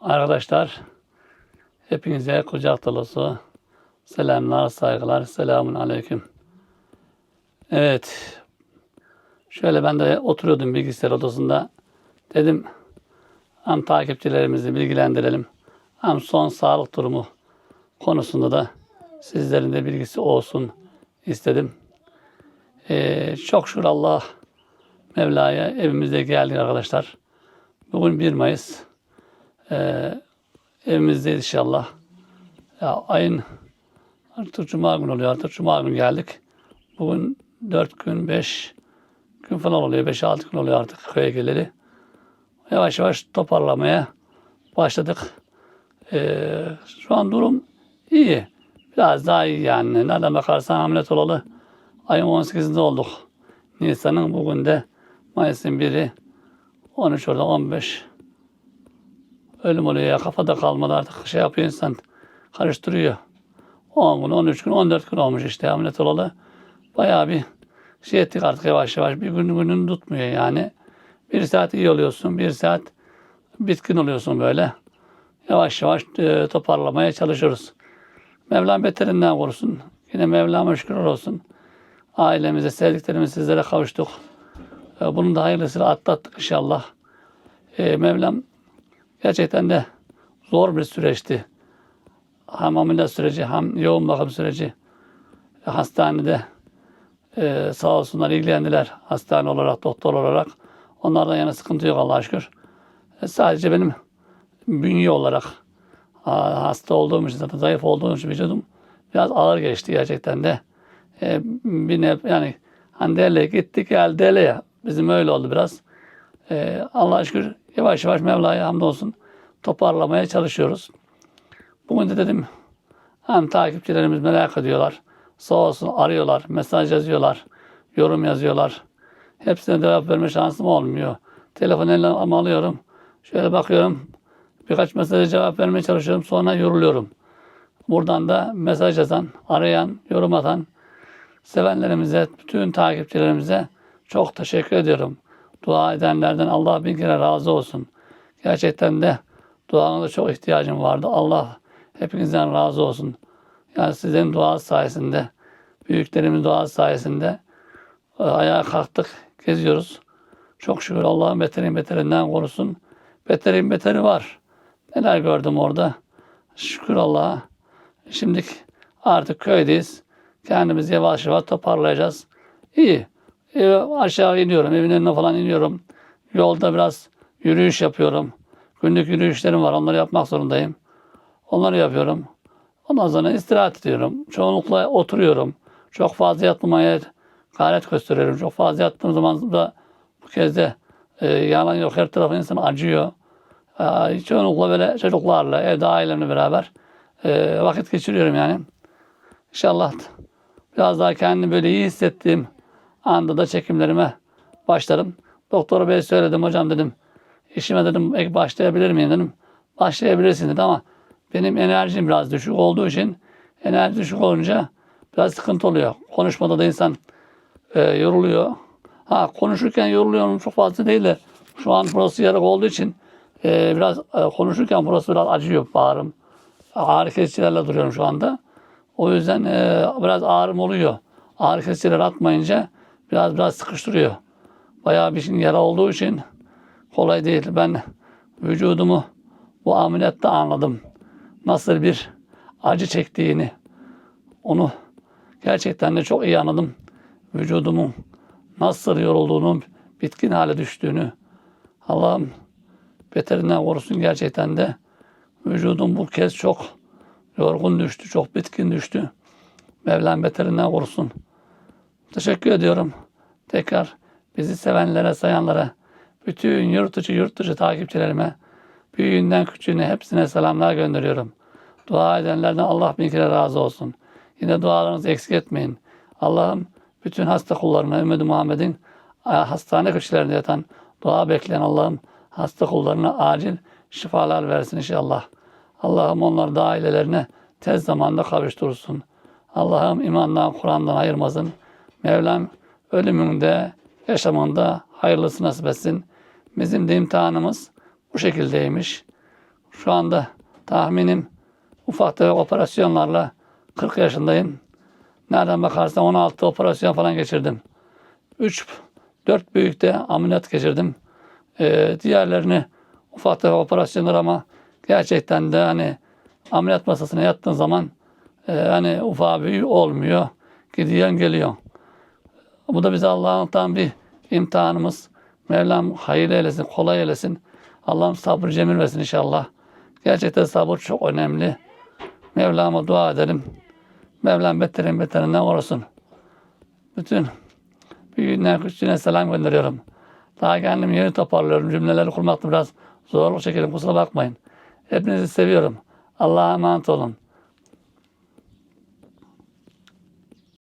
Arkadaşlar hepinize kucak dolusu selamlar, saygılar. Selamun aleyküm. Evet. Şöyle ben de oturuyordum bilgisayar odasında. Dedim hem takipçilerimizi bilgilendirelim. Hem son sağlık durumu konusunda da sizlerin de bilgisi olsun istedim. Ee, çok şükür Allah Mevla'ya evimize geldik arkadaşlar. Bugün 1 Mayıs. Ee, evimizdeyiz inşallah. Ya, ayın artık Cuma günü oluyor. Artık Cuma günü geldik. Bugün 4 gün, 5 gün falan oluyor. 5-6 gün oluyor artık köye geleli. Yavaş yavaş toparlamaya başladık. Ee, şu an durum iyi. Biraz daha iyi yani. Nereden bakarsan ameliyat olalı ayın 18'inde olduk. Nisan'ın bugün de Mayıs'ın 1'i 13 orada 15 ölüm oluyor ya kafada kalmadı artık şey yapıyor insan karıştırıyor. 10 gün, 13 gün, 14 gün olmuş işte ameliyat olalı. Bayağı bir şey ettik artık yavaş yavaş. Bir gün gününü tutmuyor yani. Bir saat iyi oluyorsun, bir saat bitkin oluyorsun böyle. Yavaş yavaş e, toparlamaya çalışıyoruz. Mevlam beterinden korusun. Yine Mevlam'a şükürler olsun. Ailemize, sevdiklerimize sizlere kavuştuk. E, bunun da hayırlısıyla atlattık inşallah. E, Mevlam gerçekten de zor bir süreçti. Hem ameliyat süreci hem yoğun bakım süreci. Hastanede e, sağ olsunlar ilgilendiler. Hastane olarak, doktor olarak. Onlardan yana sıkıntı yok Allah'a şükür. E, sadece benim bünye olarak ha- hasta olduğum için, zaten zayıf olduğum için vücudum biraz ağır geçti gerçekten de. E, bir ne, yani hani derler gittik geldi derler ya. Bizim öyle oldu biraz. E, Allah'a şükür yavaş yavaş Mevla'ya hamdolsun toparlamaya çalışıyoruz. Bugün de dedim hem takipçilerimiz merak ediyorlar. Sağ olsun arıyorlar, mesaj yazıyorlar, yorum yazıyorlar. Hepsine cevap verme şansım olmuyor. Telefon eline alıyorum. Şöyle bakıyorum. Birkaç mesaja cevap vermeye çalışıyorum. Sonra yoruluyorum. Buradan da mesaj yazan, arayan, yorum atan sevenlerimize, bütün takipçilerimize çok teşekkür ediyorum. Dua edenlerden Allah bin kere razı olsun. Gerçekten de duanıza çok ihtiyacım vardı. Allah hepinizden razı olsun. Yani sizin dua sayesinde, büyüklerimin dua sayesinde e, ayağa kalktık, geziyoruz. Çok şükür Allah'ın beterin beterinden korusun. Beterin beteri var. Neler gördüm orada. Şükür Allah'a. Şimdi artık köydeyiz. Kendimizi yavaş yavaş toparlayacağız. İyi. Eve aşağı iniyorum. Evin önüne falan iniyorum. Yolda biraz yürüyüş yapıyorum. Günlük yürüyüşlerim var. Onları yapmak zorundayım. Onları yapıyorum. Ondan sonra istirahat ediyorum. Çoğunlukla oturuyorum. Çok fazla yatmamaya gayret gösteriyorum. Çok fazla yattığım zaman da bu kez de e, yalan yok. Her tarafı insan acıyor. E, çoğunlukla böyle çocuklarla, evde ailemle beraber e, vakit geçiriyorum yani. İnşallah biraz daha kendimi böyle iyi hissettiğim anda da çekimlerime başlarım. Doktora bey söyledim hocam dedim. İşime dedim başlayabilir miyim dedim. Başlayabilirsin dedi ama benim enerjim biraz düşük olduğu için enerji düşük olunca biraz sıkıntı oluyor. Konuşmada da insan e, yoruluyor. Ha konuşurken yoruluyorum çok fazla değil de şu an burası yarık olduğu için e, biraz e, konuşurken burası biraz acıyor bağrım. Ağrı kesicilerle duruyorum şu anda. O yüzden e, biraz ağrım oluyor. Ağrı kesiciler atmayınca biraz biraz sıkıştırıyor. Bayağı bir şey yara olduğu için kolay değil. Ben vücudumu bu ameliyatta anladım. Nasıl bir acı çektiğini. Onu gerçekten de çok iyi anladım. Vücudumun nasıl yorulduğunu, bitkin hale düştüğünü. Allah'ım beterinden korusun gerçekten de. Vücudum bu kez çok yorgun düştü, çok bitkin düştü. Mevlam beterinden korusun. Teşekkür ediyorum. Tekrar bizi sevenlere, sayanlara, bütün yurt dışı, yurt dışı takipçilerime, büyüğünden küçüğüne hepsine selamlar gönderiyorum. Dua edenlerden Allah bin kere razı olsun. Yine dualarınızı eksik etmeyin. Allah'ım bütün hasta kullarına, Ümmeti Muhammed'in e, hastane köşelerinde yatan, dua bekleyen Allah'ım hasta kullarına acil şifalar versin inşallah. Allah'ım onları da ailelerine tez zamanda kavuştursun. Allah'ım imandan, Kur'an'dan ayırmasın. Mevlam ölümünde, yaşamında hayırlısı nasip etsin. Bizim de imtihanımız bu şekildeymiş. Şu anda tahminim ufak tefek operasyonlarla 40 yaşındayım. Nereden bakarsan 16 operasyon falan geçirdim. 3 4 büyükte ameliyat geçirdim. Ee, diğerlerini ufak tefek operasyonlar ama gerçekten de hani ameliyat masasına yattığın zaman e, hani ufak büyük olmuyor. Gidiyorsun geliyor. Bu da bize Allah'ın tam bir imtihanımız. Mevlam hayırlı eylesin, kolay eylesin. Allah'ım sabır cemil versin inşallah. Gerçekten sabır çok önemli. Mevlam'a dua edelim. Mevlam beterin beterinden korusun. Bütün büyüğünden küçüğüne selam gönderiyorum. Daha kendimi yeni toparlıyorum. Cümleleri kurmakta biraz zorluk çekerim. Kusura bakmayın. Hepinizi seviyorum. Allah'a emanet olun.